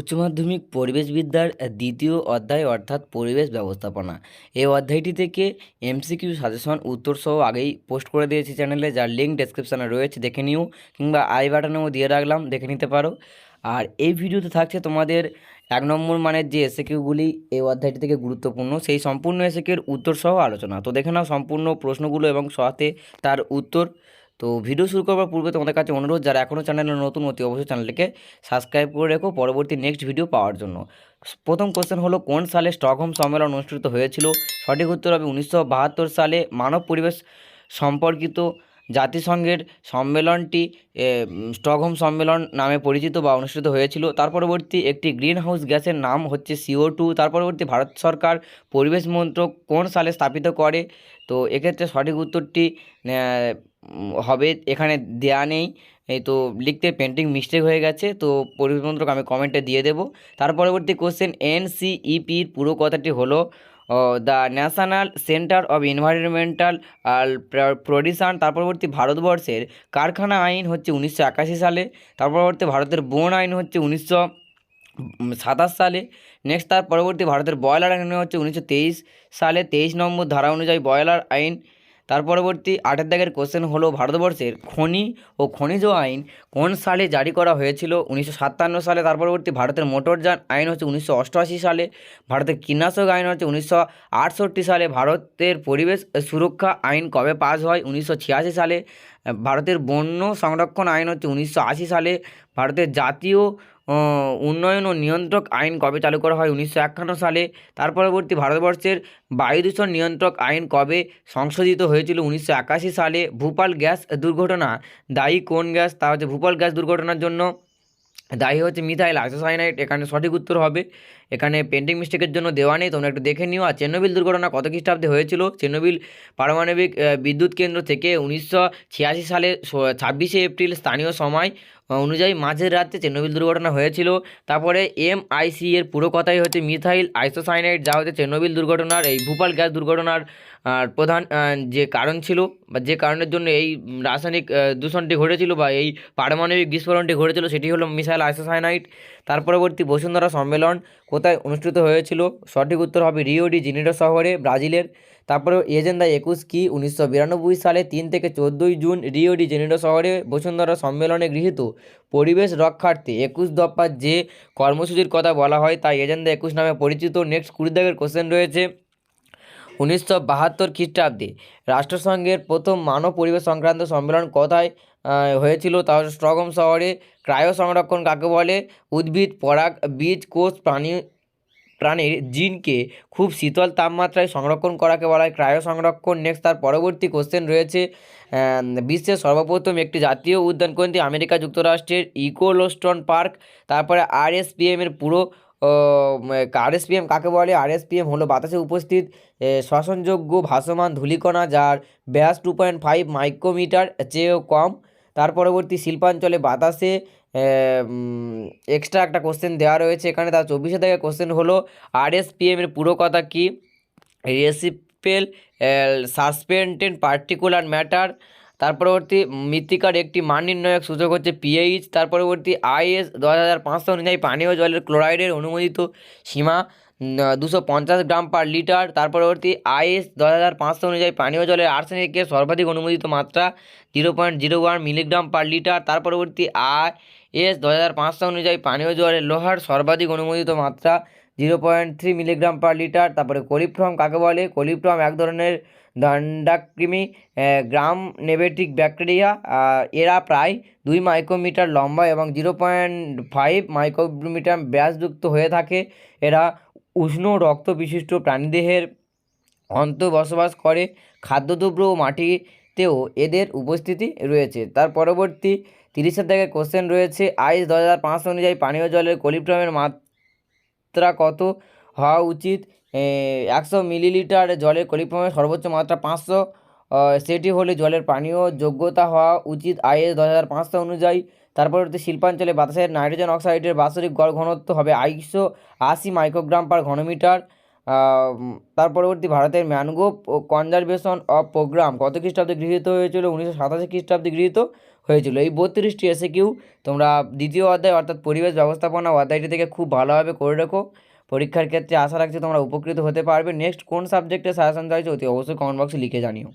উচ্চ মাধ্যমিক পরিবেশবিদ্যার দ্বিতীয় অধ্যায় অর্থাৎ পরিবেশ ব্যবস্থাপনা। এই অধ্যায়টি থেকে এমসিকিউ সাজেশন উত্তর সহ আগেই পোস্ট করে দিয়েছি চ্যানেলে, যার লিঙ্ক ডেসক্রিপশানে রয়েছে, দেখে নিও কিংবা আই বাটনেও দিয়ে রাখলাম, দেখে নিতে পারো। আর এই ভিডিওতে থাকছে তোমাদের এক নম্বর মানের যে এসএকিউগুলি এই অধ্যায়টি থেকে গুরুত্বপূর্ণ, সেই সম্পূর্ণ এসএকিউর উত্তর সহ আলোচনা। তো দেখে নাও সম্পূর্ণ প্রশ্নগুলো এবং সাথে তার উত্তর। তো ভিডিও শুরু করবার পূর্বে তোমাদের কাছে অনুরোধ, যারা এখনও চ্যানেলে নতুন, অতি অবশ্যই চ্যানেলটিকে সাবস্ক্রাইব করে রেখো পরবর্তী নেক্সট ভিডিও পাওয়ার জন্য। প্রথম কোশ্চেন হলো, কোন সালে স্টকহোম সম্মেলন অনুষ্ঠিত হয়েছিল? সঠিক উত্তর হবে উনিশশো বাহাত্তর সালে। মানব পরিবেশ সম্পর্কিত জাতিসংঘের সম্মেলনটি স্টকহোম সম্মেলন নামে পরিচিত বা অনুষ্ঠিত হয়েছিল। তার পরবর্তী একটি গ্রিন হাউস গ্যাসের নাম হচ্ছে সিও টু। তার পরবর্তী ভারত সরকার পরিবেশ মন্ত্রক কোন সালে স্থাপিত করে? তো এক্ষেত্রে সঠিক উত্তরটি হবে এখানে দেয়া নেই। এই তো লিখতে পেন্টিং মিস্টেক হয়ে গেছে, তো পরিবেশ মন্ত্রক আমি কমেন্টে দিয়ে দেবো। তার পরবর্তী কোশ্চেন এনসিইপির পুরো কথাটি হলো the national centre of environmental production তার পরবর্তী ভারতবর্ষের কারখানা আইন হচ্ছে উনিশশো একাশি সালে, তার পরবর্তী ভারতের বন আইন হচ্ছে উনিশশো সাতাশ সালে নেক্সট তার পরবর্তী ভারতের বয়লার আইন হচ্ছে উনিশশো তেইশ সালে, তেইশ নম্বর ধারা অনুযায়ী বয়লার আইন তার পরবর্তী আটের দাগের কোশ্চেন হলো ভারতবর্ষের খনি ও খনিজ আইন কোন সালে জারি করা হয়েছিল? উনিশশো সাতান্ন সালে, তার পরবর্তী ভারতের মোটরযান আইন হচ্ছে উনিশশো অষ্টআশি সালে, ভারতের কীটনাশক আইন হচ্ছে উনিশশো আটষট্টি সালে, ভারতের পরিবেশ সুরক্ষা আইন কবে পাস হয়? উনিশশো ছিয়াশি সালে, ভারতের বন্য সংরক্ষণ আইন হচ্ছে উনিশশো আশি সালে, ভারতের জাতীয় উন্নয়ন ও নিয়ন্ত্রক আইন কবে চালু করা হয়? উনিশশো একান্ন সালে। তার পরবর্তী ভারতবর্ষের বায়ু দূষণ নিয়ন্ত্রক আইন কবে সংশোধিত হয়েছিল? উনিশশো একাশি সালে ভূপাল গ্যাস দুর্ঘটনা। দায়ী কোন গ্যাস? তা হচ্ছে ভূপাল গ্যাস দুর্ঘটনার জন্য দায়ী হচ্ছে মিথাইল আইসোসাইনাইট এখানে সঠিক উত্তর হবে, এখানে পেন্টিং মিস্টেকের জন্য দেওয়া নেই, তোমরা একটু দেখে নিও। আর চেন্নবিল দুর্ঘটনা কত খ্রিস্টাব্দে হয়েছিল? চেন্নবিল পারমাণবিক বিদ্যুৎ কেন্দ্র থেকে উনিশশো ছিয়াশি সালে ছাব্বিশে এপ্রিল স্থানীয় সময় অনুযায়ী মাঝের রাতে চেন্নবিল দুর্ঘটনা হয়েছিল। তারপরে এমআইসি এর পুরো কথাই হচ্ছে মিথাইল আইসোসাইনাইট যা হচ্ছে চেন্নবিল দুর্ঘটনার, এই ভূপাল গ্যাস দুর্ঘটনার আর প্রধান যে কারণ ছিল বা যে কারণের জন্য এই রাসায়নিক দূষণটি ঘটেছিল বা এই পারমাণবিক বিস্ফোরণটি ঘটেছিল সেটি হলো মিসাইল আইসোসাইনাইট তার পরবর্তী বসুন্ধরা সম্মেলন কোথায় অনুষ্ঠিত হয়েছিল? সঠিক উত্তর হবে রিও ডি জেনিরো শহরে, ব্রাজিলের। তারপরে এজেন্ডা একুশ কি উনিশশো বিরানব্বই সালে তিন থেকে চোদ্দোই জুন রিও ডি শহরে বসুন্ধরা সম্মেলনে গৃহীত। পরিবেশ রক্ষার্থে একুশ দফার যে কর্মসূচির কথা বলা হয় তা এজেন্ডা একুশ নামে পরিচিত। নেক্সট কুড়ি দাগের কোশ্চেন রয়েছে। উনিশশো বাহাত্তর খ্রিস্টাব্দে রাষ্ট্রসংঘের প্রথম মানব পরিবেশ সংক্রান্ত সম্মেলন কোথায় হয়েছিল তা হচ্ছে স্টকহোম শহরে। ক্রায়ো সংরক্ষণ কাকে বলে? উদ্ভিদ, পরাগ, বীজ, কোষ, প্রাণী, প্রাণীর জিনকে খুব শীতল তাপমাত্রায় সংরক্ষণ করাকে বলা হয় ক্রায়ো সংরক্ষণ। নেক্সট তার পরবর্তী কোশ্চেন রয়েছে বিশ্বের সর্বপ্রথম একটি জাতীয় উদ্যান কোনটি? আমেরিকা যুক্তরাষ্ট্রের ইকোলোস্টন পার্ক, তারপরে আরএসপিএম এর পুরো আরএসপিএম কাকে বলে? আরএসপিএম হলো বাতাসে উপস্থিত শ্বসনযোগ্য ভাসমান ধূলিকণা যার ব্যাস টু পয়েন্ট ফাইভ মাইক্রোমিটার চেয়েও কম। তার পরবর্তী শিল্পাঞ্চলে বাতাসে এক্সট্রা একটা কোশ্চেন দেওয়া রয়েছে। এখানে তার চব্বিশে থেকে কোশ্চেন হলো, আরএসপিএম এর পুরো কথা কি? রেসিপেল সাসপেন্টেড পার্টিকুলার ম্যাটার তার পরবর্তী মৃত্তিকার একটি মান নির্ণায়ক সূচক হচ্ছে পিএইচ তার পরবর্তী আইএস দশ হাজার পাঁচশো অনুযায়ী পানীয় জলের ক্লোরাইডের অনুমোদিত সীমা দুশো পঞ্চাশ গ্রাম পার লিটার তার পরবর্তী আইএস দশ হাজার পাঁচশো অনুযায়ী পানীয় জলের আর্সেনিকের সর্বাধিক অনুমোদিত মাত্রা zero point zero one milligram per litre তার পরবর্তী আই এস দশ হাজার পাঁচশো অনুযায়ী পানীয় জলের লোহার সর্বাধিক অনুমোদিত মাত্রা zero point three milligram per litre তারপরে কলিফ্রম কাকে বলে? কলিফ্রম এক ধরনের দণ্ডাকৃমি গ্রাম নেবেটিক ব্যাকটেরিয়া এরা প্রায় দুই মাইক্রোমিটার লম্বা এবং জিরো পয়েন্ট ফাইভ মাইক্রোমিটার ব্যাসযুক্ত হয়ে থাকে। এরা উষ্ণ রক্ত বিশিষ্ট প্রাণীদেহের অন্ত বসবাস করে, খাদ্যদ্রব্য ও মাটিতেও এদের উপস্থিতি রয়েছে। তার পরবর্তী তিরিশের থেকে কোশ্চেন রয়েছে, আইস পাঁচশো অনুযায়ী পানীয় জলের কলিফ্রমের মাত্রা কত হওয়া উচিত? একশো মিলিলিটার জলের কলিফ্রমের সর্বোচ্চ মাত্রা পাঁচশো সেটি হলে জলের পানীয় যোগ্যতা হওয়া উচিত আইএস দশ হাজার পাঁচশো অনুযায়ী। তার পরবর্তী শিল্পাঞ্চলে বাতাসের নাইট্রোজেন অক্সাইডের বাৎসরিক গড় ঘনত্ব হবে আইশো আশি মাইক্রোগ্রাম পার ঘনমিটার। তার পরবর্তী ভারতের ম্যানগ্রোভ ও কনজারভেশন অফ প্রোগ্রাম কত খ্রিস্টাব্দে গৃহীত হয়েছিল? উনিশশো সাতাশি খ্রিস্টাব্দে গৃহীত হয়েছিল। এই বত্রিশটি এসে কিউ তোমরা দ্বিতীয় অধ্যায় অর্থাৎ পরিবেশ ব্যবস্থাপনা অধ্যায়টি থেকে খুব ভালোভাবে করে রেখো। পরীক্ষার ক্ষেত্রে আশা রাখছি তোমরা উপকৃত হতে পারবে। নেক্সট কোন সাবজেক্টে সাজেশন চাইছো অতি অবশ্যই কমেন্ট বক্সে লিখে জানিও।